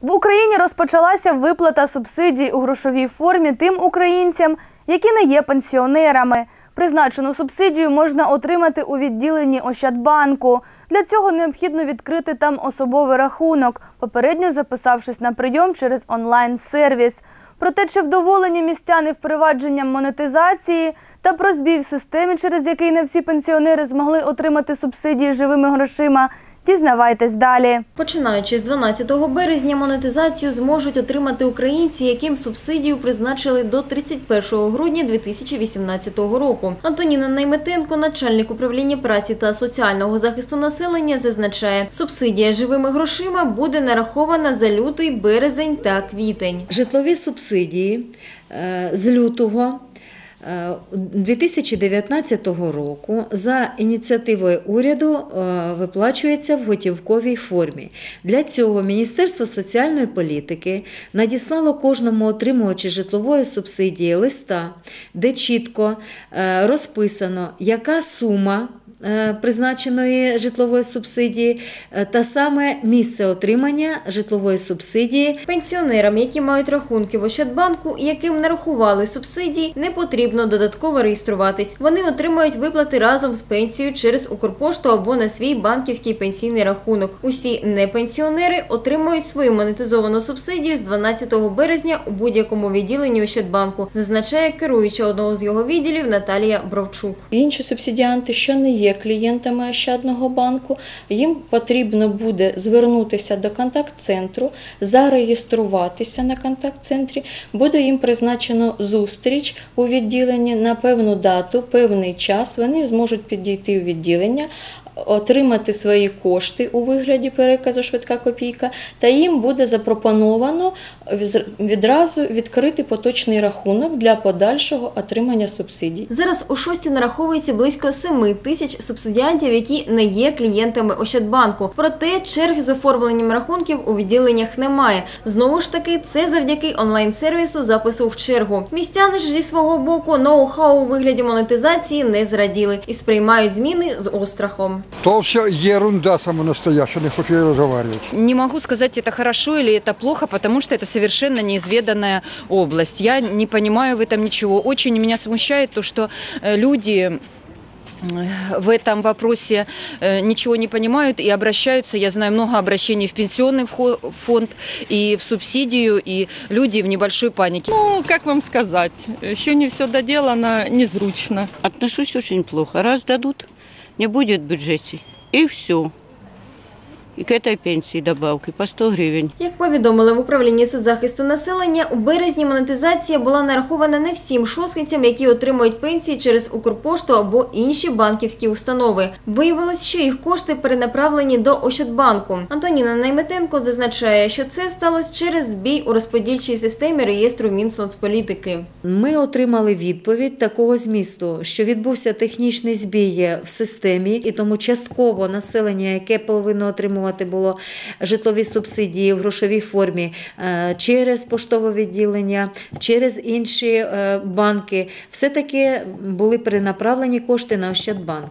В Україні розпочалася виплата субсидій у грошовій формі тим українцям, які не є пенсіонерами. Призначену субсидію можна отримати у відділенні Ощадбанку. Для цього необхідно відкрити там особовий рахунок, попередньо записавшись на прийом через онлайн-сервіс. Проте, чи вдоволені містяни впровадженням монетизації та про збій в системі, через який не всі пенсіонери змогли отримати субсидії живими грошима, дізнавайтесь далі. Починаючи з 12 березня, монетизацію зможуть отримати українці, яким субсидію призначили до 31 грудня 2018 року. Антоніна Найметенко, начальник управління праці та соціального захисту населення, зазначає, субсидія живими грошима буде нарахована за лютий, березень та квітень. Житлові субсидії е, з лютого 2019 року за ініціативою уряду е, виплачується в готівковій формі. Для цього Міністерство соціальної політики надіслало кожному отримувачі житлової субсидії листа, де чітко е, розписано, яка сума е, призначеної житлової субсидії е, та саме місце отримання житлової субсидії Пенсіонерам, які мають рахунки в Ощадбанку і яким нарахували субсидії, не потрібно додатково реєструватись. Вони отримають виплати разом з пенсією через Укрпошту або на свій банківський пенсійний рахунок. Усі непенсіонери отримують свою монетизовану субсидію з 12 березня у будь-якому відділенні Ощадбанку, зазначає керуюча одного з його відділів Наталія Бровчук. Інші субсидіанти, що не є клієнтами Ощадного банку, їм потрібно буде звернутися до контакт-центру, зареєструватися на контакт-центрі. Буде їм призначено зустріч у відділенні на певну дату, певний час. Вони зможуть підійти у відділення. Отримати свої кошти у вигляді переказу швидка копійка, та їм буде запропоновано відразу відкрити поточний рахунок для подальшого отримання субсидій. Зараз у шості нараховується близько 7 тисяч субсидіантів, які не є клієнтами Ощадбанку. Проте черг з оформленням рахунків у відділеннях немає. Знову ж таки, це завдяки онлайн-сервісу запису в чергу. Містяни ж зі свого боку ноу-хау у вигляді монетизації не зраділи і сприймають зміни з острахом. То все ерунда самонастоящая, не хочу я разговаривать. Не могу сказать, это хорошо или это плохо, потому что это совершенно неизведанная область. Я не понимаю в этом ничего. Очень меня смущает то, что э, люди э, в этом вопросе э, ничего не понимают и обращаются. Я знаю много обращений в пенсионный фонд и в субсидию, и люди в небольшой панике. Ну, как вам сказать, еще не все доделано, незручно. Отношусь очень плохо. Раз дадут, не будет в бюджете. И все. И к этой пенсии добавки по 100 гривен. Як повідомили в управлінні соцзахисту населення, у березні монетизація була нарахована не всім шосткинцям, які отримують пенсії через Укрпошту або інші банківські установи. Виявилось, що їх кошти перенаправлені до Ощадбанку. Антоніна Найметенко зазначає, що це сталося через збій у розподільчій системі реєстру Мінсоцполітики. Ми отримали відповідь такого змісту, що відбувся технічний збій в системі, і тому частково населення, яке повинно отримувати було житлові субсидії в грошовій формі е, через поштове відділення, через інші е, банки, все-таки були перенаправлені кошти на Ощадбанк.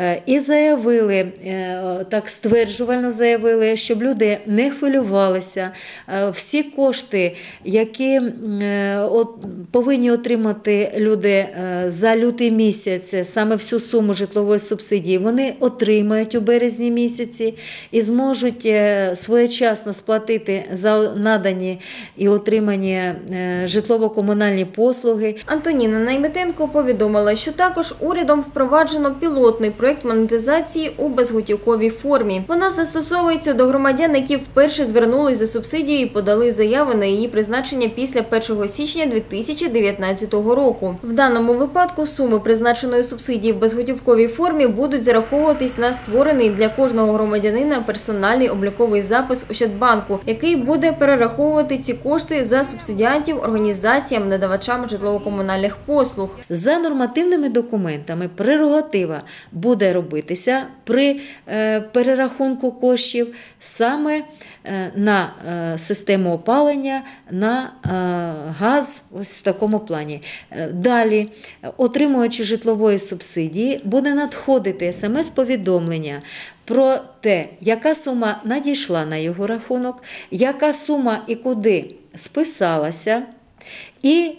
Е, І заявили, е, так стверджувально заявили, щоб люди не хвилювалися. Е, Всі кошти, які повинні отримати люди за лютий місяць, саме всю суму житлової субсидії, вони отримають у березні місяці і зможуть своєчасно сплатити за надані і отримані житлово-комунальні послуги. Антоніна Найметенко повідомила, що також урядом впроваджено пілотний проект монетизації у безготівковій формі. Вона застосовується до громадян, які вперше звернулись за субсидією і подали заяви на її призначення після 1 січня 2019 року. В даному випадку суми призначеної субсидії в безготівковій формі будуть зараховуватись на створений для кожного громадянина персональний обліковий запис Ощадбанку, який буде перераховувати ці кошти за субсидіантів організаціям, надавачам житлово-комунальних послуг. За нормативними документами прерогатива буде буде робитися при е, перерахунку коштів саме е, на е, систему опалення, на газ, ось в такому плані. Далі, отримуючи житлової субсидії, буде надходити смс-повідомлення про те, яка сума надійшла на його рахунок, яка сума і куди списалася, і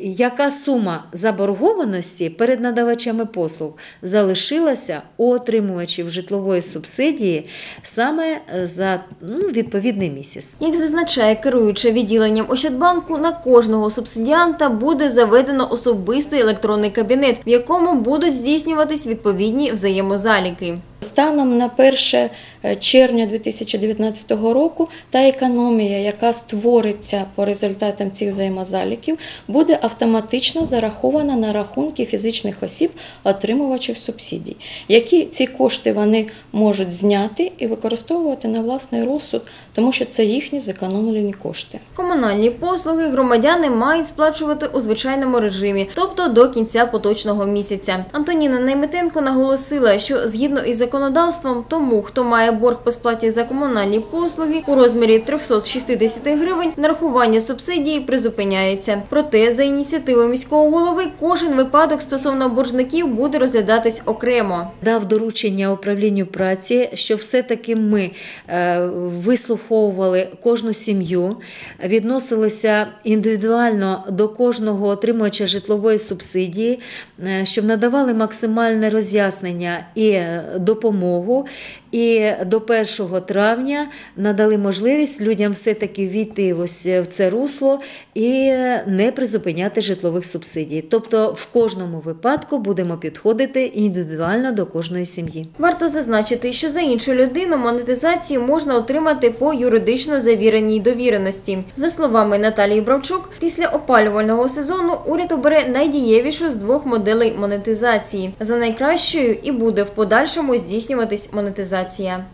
яка сума заборгованості перед надавачами послуг залишилася у отримувачів житлової субсидії саме е, за ну, відповідний місяць. Як зазначає керуюча відділенням Ощадбанку, на кожного субсидіанта буде заведено особистий електронний кабінет, в якому будуть здійснюватись відповідні взаємозаліки. Станом на 1 червня 2019 року та економія, яка створиться по результатам цих взаємозаліків, буде автоматично зарахована на рахунки фізичних осіб, отримувачів субсидій, які ці кошти вони можуть зняти і використовувати на власний розсуд, тому що це їхні зекономлені кошти. Комунальні послуги громадяни мають сплачувати у звичайному режимі, тобто до кінця поточного місяця. Антоніна Найметенко наголосила, що згідно із законодавством, тому хто має борг по сплаті за комунальні послуги у розмірі 360 гривень, нарахування субсидії призупиняється. Проте за ініціативою міського голови кожен випадок стосовно боржників буде розглядатись окремо. дав доручення управлінню праці, що все-таки ми е, вислуховували кожну сім'ю, відносилися індивідуально до кожного отримувача житлової субсидії, е, щоб надавали максимальне роз'яснення і е, допомогу. І до 1 травня надали можливість людям все-таки війти ось в це русло і не призупиняти житлових субсидій. Тобто в кожному випадку будемо підходити індивідуально до кожної сім'ї. Варто зазначити, що за іншу людину монетизацію можна отримати по юридично завіреній довіреності. За словами Наталії Бравчук, після опалювального сезону уряд обере найдієвішу з двох моделей монетизації. За найкращою і буде в подальшому здійснюватись монетизація.